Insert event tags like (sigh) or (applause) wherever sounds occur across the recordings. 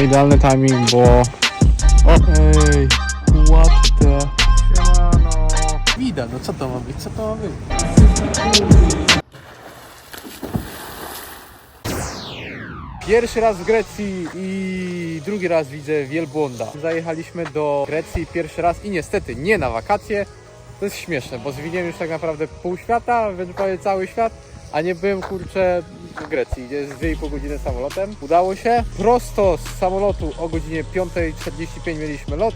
sumie idealny timing, bo... Ej, what the... Siemano. Widać, no co to ma być, co to ma być? Pierwszy raz w Grecji i drugi raz widzę wielbłąda. Zajechaliśmy do Grecji pierwszy raz i niestety nie na wakacje. To jest śmieszne, bo zwinąłem już tak naprawdę pół świata, wręcz prawie cały świat, a nie byłem kurczę w Grecji, gdzie jest 2,5 godziny samolotem. Udało się. Prosto z samolotu o godzinie 5.45 mieliśmy lot.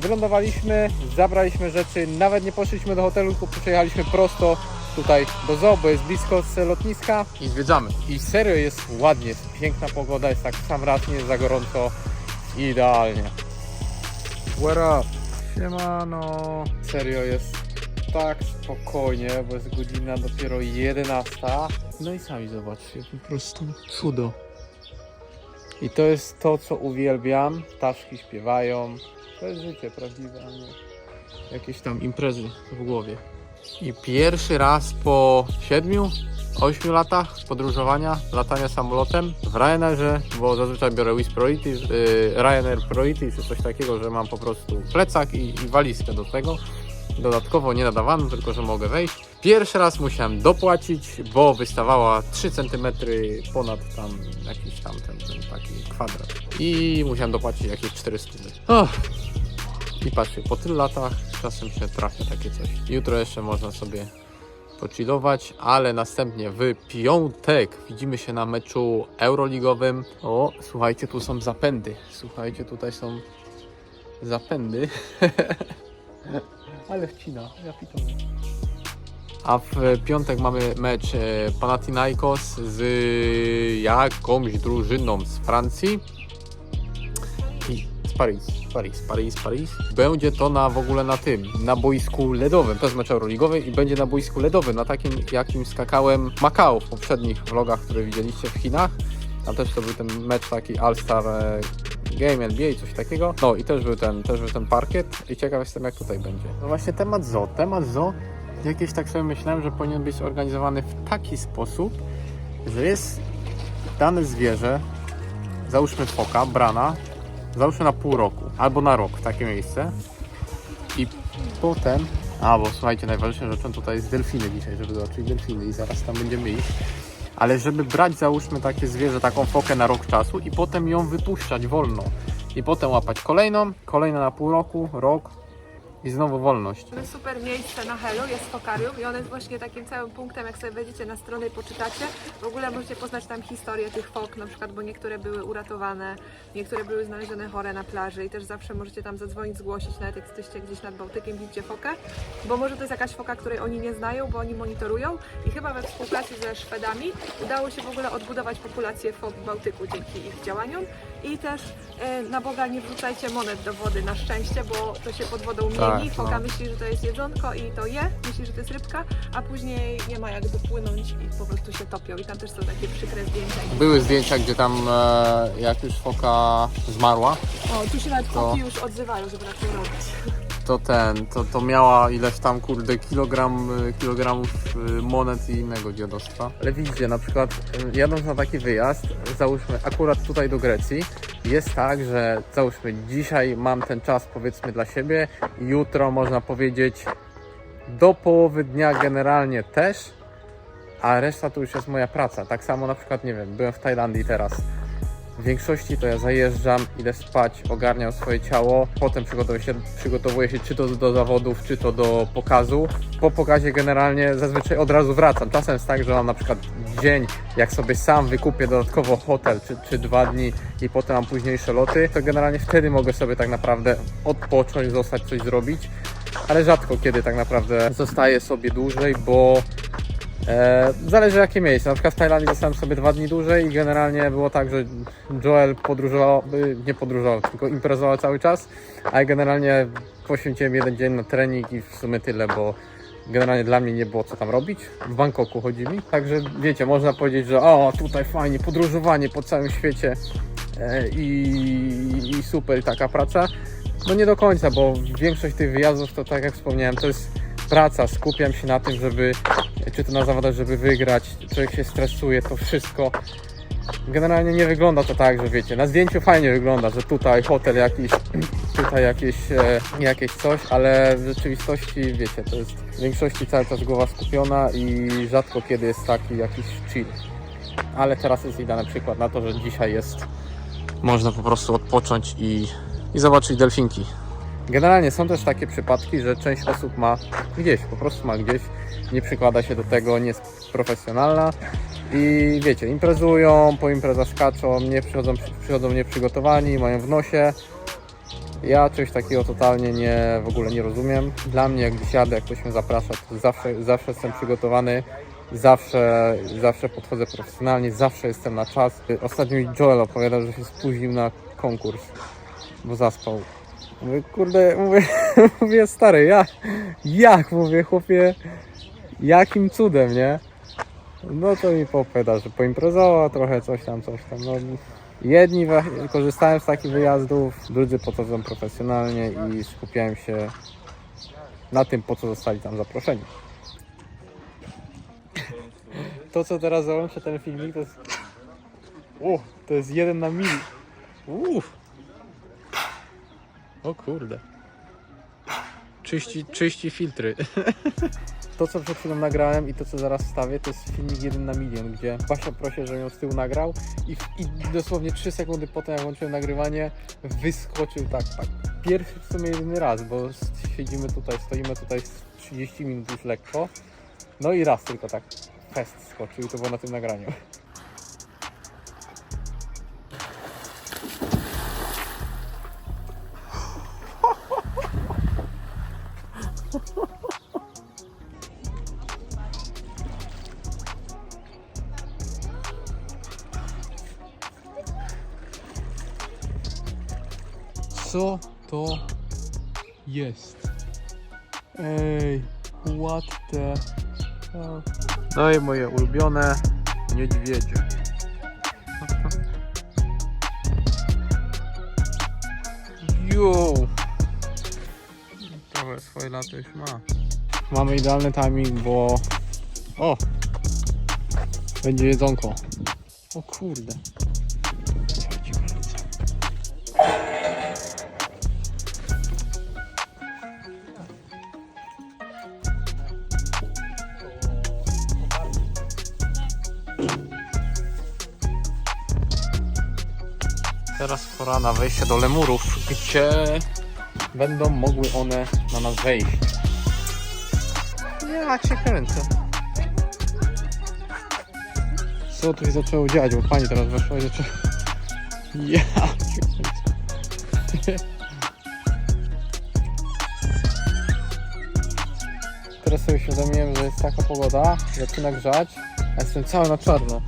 Wylądowaliśmy, zabraliśmy rzeczy, nawet nie poszliśmy do hotelu, tylko przejechaliśmy prosto tutaj do zoo, bo jest blisko z lotniska i zwiedzamy. I serio jest ładnie, jest piękna pogoda, jest tak sam raz, nie jest za gorąco, idealnie. What up? Siemano. Serio jest tak spokojnie, bo jest godzina dopiero 11. No i sami zobaczcie, po prostu cudo. I to jest to, co uwielbiam. Ptaszki śpiewają. To jest życie prawdziwe, a nie jakieś tam imprezy w głowie. I pierwszy raz po 7, 8 latach podróżowania, latania samolotem w Ryanerze, bo zazwyczaj biorę Wizz Priority, yy, Ryanair czy coś takiego, że mam po prostu plecak i, i walizkę do tego. Dodatkowo nie nadawaną, tylko że mogę wejść. Pierwszy raz musiałem dopłacić, bo wystawała 3 cm ponad tam jakiś tam ten, ten taki kwadrat. I musiałem dopłacić jakieś 400 oh. I patrzcie, po tylu latach czasem się trafia takie coś. Jutro jeszcze można sobie pochillować, ale następnie w piątek widzimy się na meczu euroligowym. O, słuchajcie, tu są zapędy. Słuchajcie, tutaj są zapędy. (laughs) (laughs) ale wcina, ja pituję. A w piątek mamy mecz e, Panathinaikos z jakąś drużyną z Francji z Paris, Paris, Paris, Paris. Będzie to na w ogóle na tym, na boisku ledowym. To jest mecz euroligowy i będzie na boisku ledowym, na takim jakim skakałem Macao w poprzednich vlogach, które widzieliście w Chinach. Tam też to był ten mecz taki All-Star e, Game NBA, coś takiego. No i też był ten, też był ten parkiet i ciekaw jestem jak tutaj będzie. No właśnie temat zoo, temat zoo jakieś tak sobie myślałem, że powinien być organizowany w taki sposób, że jest dane zwierzę, załóżmy foka, brana, załóżmy na pół roku albo na rok w takie miejsce i potem, a bo słuchajcie, najważniejszą rzeczą tutaj jest delfiny dzisiaj, żeby zobaczyć delfiny i zaraz tam będziemy iść. Ale żeby brać załóżmy takie zwierzę, taką fokę na rok czasu i potem ją wypuszczać wolno. I potem łapać kolejną, kolejna na pół roku, rok i znowu wolność. Mamy super miejsce na Helu, jest fokarium i on jest właśnie takim całym punktem, jak sobie wejdziecie na stronę i poczytacie, w ogóle możecie poznać tam historię tych fok, na przykład, bo niektóre były uratowane, niektóre były znalezione chore na plaży i też zawsze możecie tam zadzwonić, zgłosić, nawet jak jesteście gdzieś nad Bałtykiem, widzicie fokę, bo może to jest jakaś foka, której oni nie znają, bo oni monitorują i chyba we współpracy ze Szwedami udało się w ogóle odbudować populację fok w Bałtyku dzięki ich działaniom i też e, na Boga nie wrzucajcie monet do wody na szczęście, bo to się pod wodą mieni, Tak, foka no. myśli, że to jest jedzonko i to je, myśli, że to jest rybka, a później nie ma jak dopłynąć i po prostu się topią. I tam też są takie przykre zdjęcia. Były zdjęcia, gdzie tam e, jak już foka zmarła, O, tu się nawet To- foki już odzywają, żeby tak nie robić. To ten, to, to miała ileś tam kurde kilogram, e, kilogramów e, monet i innego dziadostwa. Ale widzicie, na przykład e, jadąc na taki wyjazd, załóżmy akurat tutaj do Grecji, jest tak, że załóżmy dzisiaj mam ten czas powiedzmy dla siebie, jutro można powiedzieć do połowy dnia generalnie też, a reszta to już jest moja praca. Tak samo na przykład, nie wiem, byłem w Tajlandii teraz. W większości to ja zajeżdżam, idę spać, ogarniam swoje ciało, potem przygotowuję się, przygotowuję się czy to do zawodów, czy to do pokazu. Po pokazie generalnie zazwyczaj od razu wracam. Czasem jest tak, że mam na przykład dzień, jak sobie sam wykupię dodatkowo hotel, czy, czy dwa dni i potem mam późniejsze loty, to generalnie wtedy mogę sobie tak naprawdę odpocząć, zostać coś zrobić. Ale rzadko kiedy tak naprawdę zostaję sobie dłużej, bo zależy jakie miejsce. Na przykład w Tajlandii zostałem sobie dwa dni dłużej i generalnie było tak, że Joel podróżował, y, nie podróżował, tylko imprezował cały czas, a ja generalnie poświęciłem jeden dzień na trening i w sumie tyle, bo generalnie dla mnie nie było co tam robić. W Bangkoku chodzi mi. Także wiecie, można powiedzieć, że o, tutaj fajnie, podróżowanie po całym świecie e, i, i super taka praca. No nie do końca, bo większość tych wyjazdów to tak jak wspomniałem, to jest praca. Skupiam się na tym, żeby, czy to na zawodach, żeby wygrać. Człowiek się stresuje, to wszystko. Generalnie nie wygląda to tak, że wiecie, na zdjęciu fajnie wygląda, że tutaj hotel jakiś, (clears throat) tutaj jakieś, e, jakieś coś, ale w rzeczywistości, wiecie, to jest w większości cały czas głowa skupiona i rzadko kiedy jest taki jakiś chill. Ale teraz jest idealny przykład na to, że dzisiaj jest można po prostu odpocząć i, i zobaczyć delfinki. Generalnie są też takie przypadki, że część osób ma gdzieś, po prostu ma gdzieś, nie przykłada się do tego, nie jest profesjonalna i wiecie, imprezują, po imprezach skaczą, nie przychodzą, przychodzą nieprzygotowani, mają w nosie. Ja czegoś takiego totalnie nie, w ogóle nie rozumiem. Dla mnie jak gdzieś jadę, jak ktoś mnie zaprasza, to zawsze, zawsze jestem przygotowany, zawsze, zawsze podchodzę profesjonalnie, zawsze jestem na czas. Ostatnio Joel opowiadał, że się spóźnił na konkurs, bo zaspał. Mówię, kurde, mówię, (laughs) mówię stary, ja, jak, mówię, chłopie, jakim cudem, nie? No to mi poopowiada, że poimprezował trochę, coś tam, coś tam. No, jedni korzystają z takich wyjazdów, drudzy podchodzą profesjonalnie i skupiają się na tym, po co zostali tam zaproszeni. To, co teraz załączę ten filmik, to jest... O, to jest jeden na mili. Uff. O kurde. Czyści, czyści filtry. (laughs) To, co przed chwilą nagrałem i to, co zaraz wstawię, to jest filmik 1 na milion, gdzie Basia prosi, żebym ją z tyłu nagrał i, i dosłownie 3 sekundy potem, jak włączyłem nagrywanie, wyskoczył tak, tak. Pierwszy w sumie jedyny raz, bo siedzimy tutaj, stoimy tutaj z 30 minut już lekko. No i raz tylko tak fest skoczył to było na tym nagraniu. To jest? Ej, what the... No i moje ulubione niedźwiedzie. (laughs) Jo! Trochę swoje lato już ma. Mamy idealny timing, bo... O! Będzie jedzonko. O kurde. Teraz pora na wejście do lemurów, gdzie będą mogły one na nas wejść. Ja cię kręcę. Co tu się zaczęło dziać, bo pani teraz weszła i zaczęła... (laughs) Ja cię kręcę. Teraz sobie uświadomiłem, że jest taka pogoda, zaczyna grzać, a jestem cały na czarno.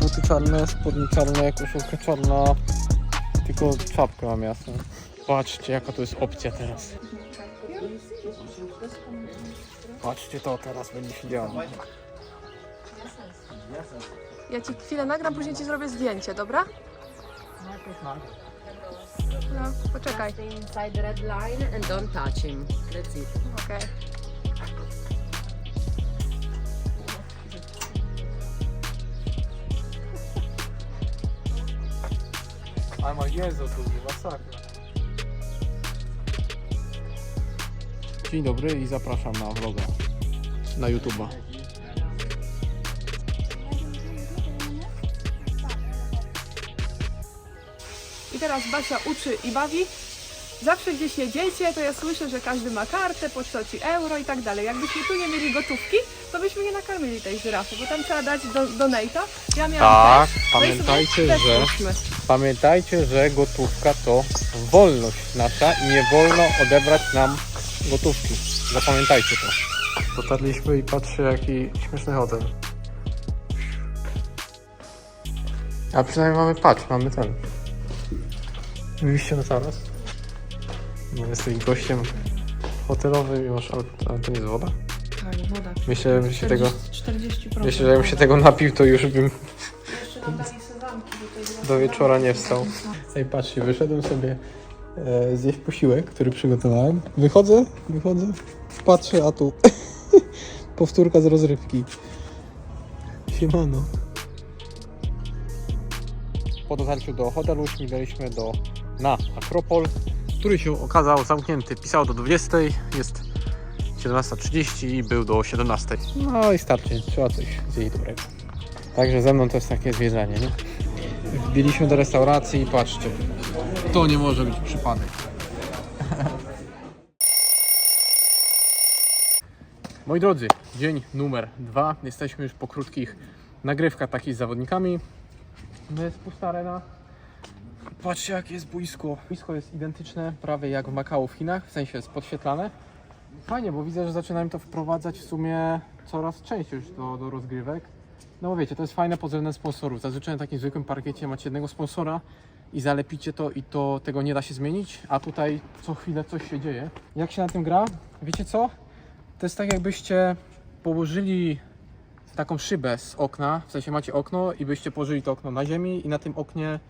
Buty czarne, spodnie czarne, koszulka czarna, tylko czapkę mam jasną. Patrzcie jaka to jest opcja teraz. Patrzcie to teraz będzie się działo. Ja ci chwilę nagram, później ci zrobię zdjęcie, dobra? No, poczekaj. Stay inside the red line and don't touch him. That's it. Okej. Ale ma Jezu, to jest masakra. Dzień dobry i zapraszam na vloga na YouTube'a. I teraz Basia uczy i bawi. Zawsze gdzieś jedziecie, to ja słyszę, że każdy ma kartę, po 100 ci euro i tak dalej. Jakbyśmy tu nie mieli gotówki, to byśmy nie nakarmili tej żyrafy, bo tam trzeba dać do, donate'a. Ja miałam Tak, też. No i sobie pamiętajcie, też że pamiętajcie, że gotówka to wolność nasza i nie wolno odebrać nam gotówki. Zapamiętajcie to. Dotarliśmy i patrzcie jaki śmieszny hotel. A przynajmniej mamy, patrz, mamy ten. Wyjście na taras. No, jesteś gościem hotelowym i masz, ale, ale to nie jest woda? Tak, woda. Myślę, że się tego, 40%. myślę, że jakbym się tego napił, to już bym Jeszcze sezamki do tej do wieczora nie wstał. Ej, patrzcie, wyszedłem sobie e, zjeść posiłek, który przygotowałem. Wychodzę, wychodzę, patrzę, a tu (laughs) powtórka z rozrywki. Siemano. po dotarciu do hotelu śmignęliśmy do, na Akropol, który się okazał zamknięty. Pisało do 20, jest 17.30 i był do 17. No i starczy, trzeba coś zjeść dobrego. Także ze mną to jest takie zwiedzanie, nie? Wbiliśmy do restauracji i patrzcie, to nie może być przypadek. (laughs) Moi drodzy, dzień numer dwa. Jesteśmy już po krótkich nagrywkach takich z zawodnikami. To jest pusta arena. Patrzcie jakie jest boisko. Boisko jest identyczne prawie jak w Makao w Chinach, w sensie jest podświetlane. Fajnie, bo widzę, że zaczynają to wprowadzać w sumie coraz częściej już do, do rozgrywek. No bo wiecie, to jest fajne pod względem sponsorów. Zazwyczaj na takim zwykłym parkiecie macie jednego sponsora i zalepicie to i to tego nie da się zmienić, a tutaj co chwilę coś się dzieje. Jak się na tym gra? Wiecie co? To jest tak jakbyście położyli taką szybę z okna, w sensie macie okno i byście położyli to okno na ziemi i na tym oknie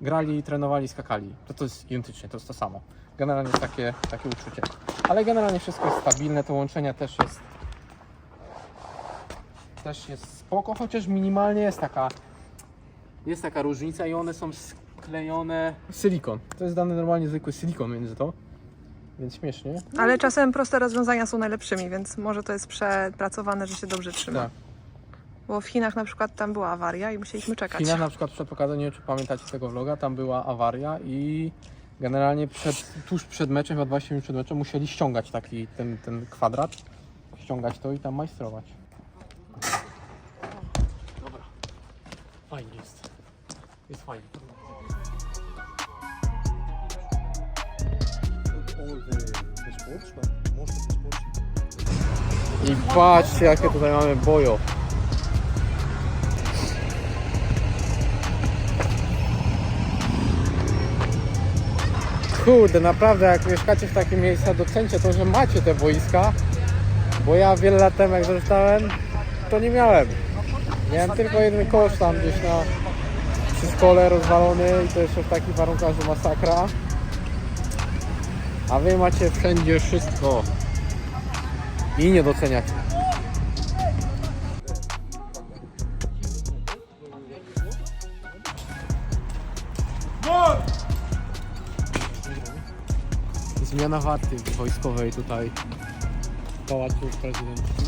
grali, trenowali, skakali. To to jest identycznie, to jest to samo. Generalnie takie, takie uczucie. Ale generalnie wszystko jest stabilne, to łączenie też jest też jest spoko, chociaż minimalnie jest taka jest taka różnica i one są sklejone silikon. To jest dany normalnie zwykły silikon między to. Więc śmiesznie. Ale czasem proste rozwiązania są najlepszymi, więc może to jest przepracowane, że się dobrze trzyma. Tak. Bo w Chinach na przykład tam była awaria i musieliśmy W czekać. Chinach na przykład przed pokazem, nie wiem czy pamiętacie tego vloga, tam była awaria i generalnie przed, tuż przed meczem, chyba 20 minut przed meczem musieli ściągać taki ten, ten kwadrat, ściągać to i tam majstrować. Dobra, fajnie jest. Jest fajnie. I patrzcie jakie tutaj mamy bojo. Kurde, naprawdę jak mieszkacie w takim miejscu, docencie to, że macie te wojska, bo ja wiele lat temu jak zostałem, to nie miałem. Miałem tylko jeden kosz tam gdzieś na przy szkole rozwalony i to jeszcze w takich warunkach, że masakra. A wy macie wszędzie wszystko i nie doceniacie. Zmiana warty wojskowej tutaj w pałacu prezydenckim.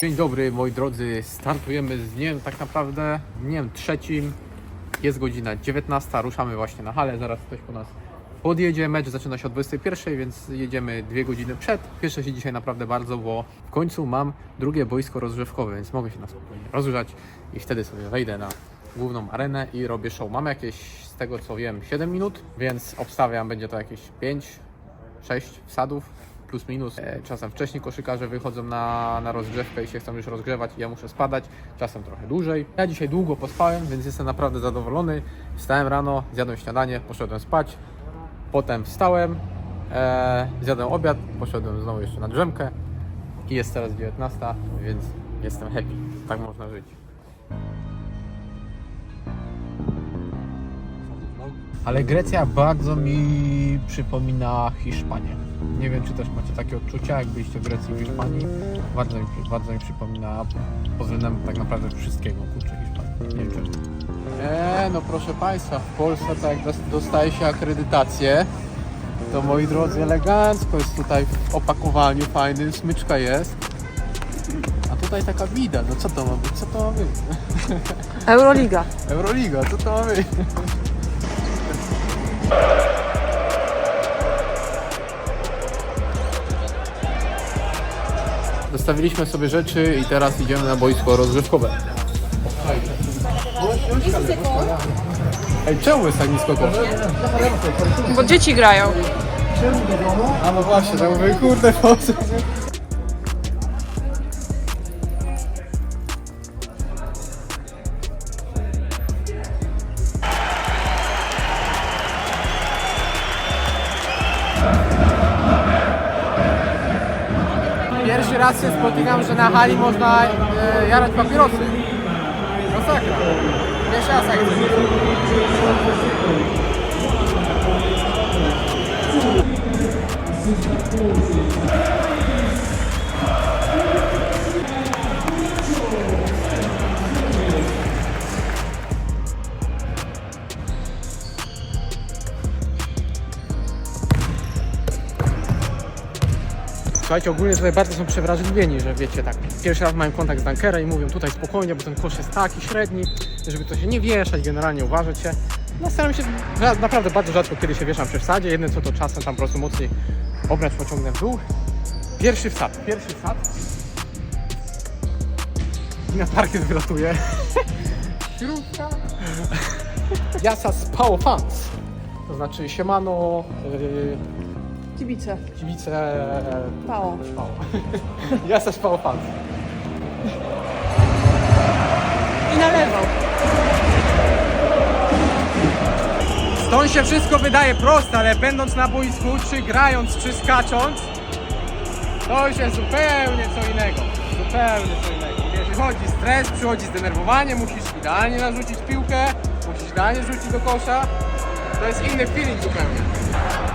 Dzień dobry moi drodzy, startujemy z dniem tak naprawdę dniem trzecim. Jest godzina 19, ruszamy właśnie na halę, zaraz ktoś po nas podjedzie. Mecz zaczyna się o 21, więc jedziemy dwie godziny przed. Cieszę się dzisiaj naprawdę bardzo, bo w końcu mam drugie boisko rozgrzewkowe, więc mogę się na spokojnie rozgrzać i wtedy sobie wejdę na główną arenę i robię show. Mamy jakieś, z tego co wiem, 7 minut, więc obstawiam, będzie to jakieś 5, 6 wsadów plus minus. E, Czasem wcześniej koszykarze wychodzą na, na rozgrzewkę i się chcą już rozgrzewać i ja muszę spadać, czasem trochę dłużej. Ja dzisiaj długo pospałem, więc jestem naprawdę zadowolony. Wstałem rano, zjadłem śniadanie, poszedłem spać, potem wstałem, e, zjadłem obiad, poszedłem znowu jeszcze na drzemkę i jest teraz 19, więc jestem happy. Tak można żyć. Ale Grecja bardzo mi przypomina Hiszpanię. Nie wiem, czy też macie takie odczucia, jak byliście w Grecji i w Hiszpanii. Bardzo mi, bardzo mi przypomina pod względem tak naprawdę wszystkiego, kurczę, Hiszpanii. Nie wiem, czemu. Eee, no proszę Państwa, w Polsce to jak dos- dostaje się akredytację, to moi drodzy, elegancko jest tutaj w opakowaniu fajnym, smyczka jest. A tutaj taka bida, no co to ma być, co to ma być? Euroliga. Euroliga, co to ma być? Dostawiliśmy sobie rzeczy i teraz idziemy na boisko rozgrzewkowe. Ej, czemu jest tak nisko koszt? Bo dzieci grają. A no właśnie, tak mówię, kurde, po co? Pierwszy raz się spotykam, że na hali można e, jarać papierosy. Masakra. Pierwszy raz jak Słuchajcie, ogólnie tutaj bardzo są przewrażliwieni, że wiecie, tak, pierwszy raz mają kontakt z Dunkera i mówią tutaj spokojnie, bo ten kosz jest taki średni, żeby to się nie wieszać, generalnie uważać się. No staram się, naprawdę bardzo rzadko kiedy się wieszam przy wsadzie, jedyne co to czasem tam po prostu mocniej obrać pociągnę w dół. Pierwszy wsad, pierwszy wsad. I na parkiet wylatuje. Kierówka. (laughs) Jasa z Power Fans. To znaczy siemano, yy, Kibice. kibice Pało. Pał. (laughs) Ja też Pał fan. I nalewał. Stąd się wszystko wydaje proste, ale będąc na boisku, czy grając, czy skacząc, to już jest zupełnie co innego. Zupełnie co innego. Przychodzi stres, przychodzi zdenerwowanie, musisz idealnie narzucić piłkę, musisz idealnie rzucić do kosza. To jest inny feeling zupełnie.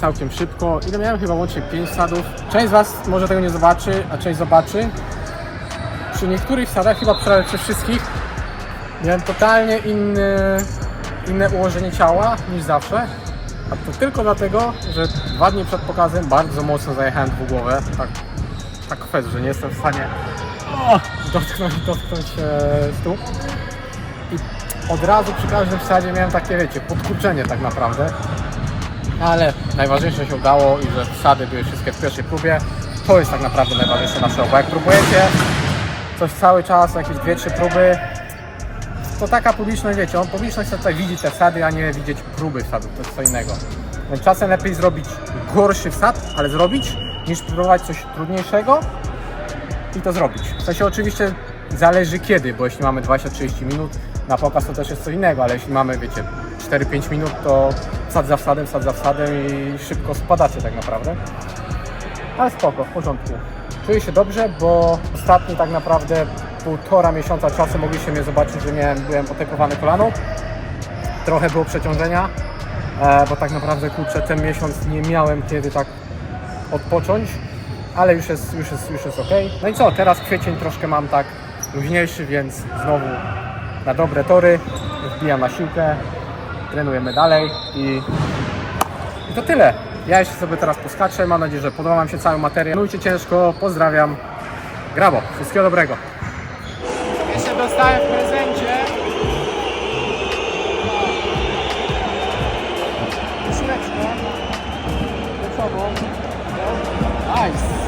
Całkiem szybko. Ile miałem chyba łącznie 5 sadów. Część z Was może tego nie zobaczy, a część zobaczy. Przy niektórych sadach, chyba prawie przy wszystkich, miałem totalnie inny, inne ułożenie ciała niż zawsze. A to tylko dlatego, że dwa dni przed pokazem bardzo mocno zajechałem dwugłowę. Tak, tak kwest, że nie jestem w stanie dotknąć, dotknąć e, stóp. I od razu przy każdym wsadzie miałem takie, wiecie, podkurczenie tak naprawdę ale najważniejsze się udało i że wsady były wszystkie w pierwszej próbie. To jest tak naprawdę najważniejsze na show, bo jak próbujecie coś cały czas, jakieś dwie, trzy próby, to taka publiczność, wiecie, on publiczność chce tutaj widzieć te wsady, a nie widzieć próby wsadów, to jest co innego. Więc czasem lepiej zrobić gorszy wsad, ale zrobić, niż próbować coś trudniejszego i to zrobić. W sensie oczywiście zależy kiedy, bo jeśli mamy 20-30 minut na pokaz to też jest co innego, ale jeśli mamy, wiecie, 4-5 minut, to wsad za wsadem, wsad za wsadem i szybko spadacie tak naprawdę. Ale spoko, w porządku. Czuję się dobrze, bo ostatni tak naprawdę półtora miesiąca czasu mogliście mnie zobaczyć, że miałem, byłem otekowany kolano. Trochę było przeciążenia, e, bo tak naprawdę kurczę ten miesiąc nie miałem kiedy tak odpocząć, ale już jest, już jest, już jest ok. No i co, teraz kwiecień troszkę mam tak luźniejszy, więc znowu na dobre tory, wbijam na siłkę, trenujemy dalej i, i to tyle. Ja jeszcze sobie teraz poskaczę, mam nadzieję, że podoba Wam się cały materiał. Trenujcie ciężko, pozdrawiam. Grabo, wszystkiego dobrego. Jeszcze dostałem w prezencie koszuleczkę. Nice.